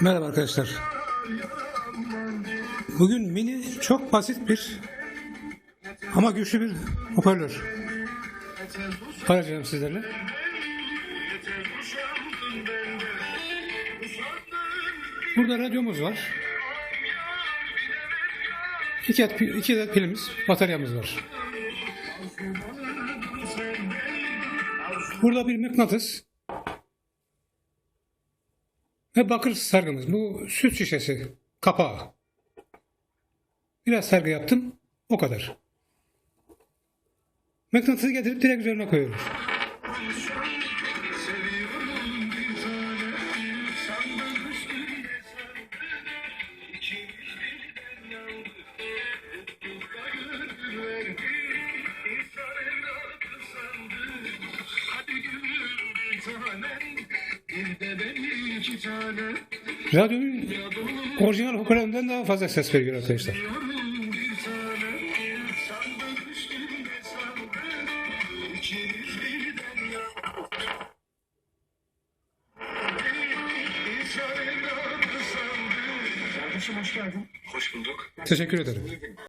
Merhaba arkadaşlar. Bugün mini çok basit bir ama güçlü bir hoparlör paylaşacağım sizlerle. Burada radyomuz var. İki iki adet pilimiz, bataryamız var. Burada bir mıknatıs ve bakır sargımız. Bu süt şişesi kapağı. Biraz sargı yaptım. O kadar. Mıknatısı getirip direkt üzerine koyuyoruz. Radyonun orijinal hoparlöründen daha fazla ses veriyor arkadaşlar. Kardeşim hoş geldin. Hoş bulduk. Teşekkür ederim.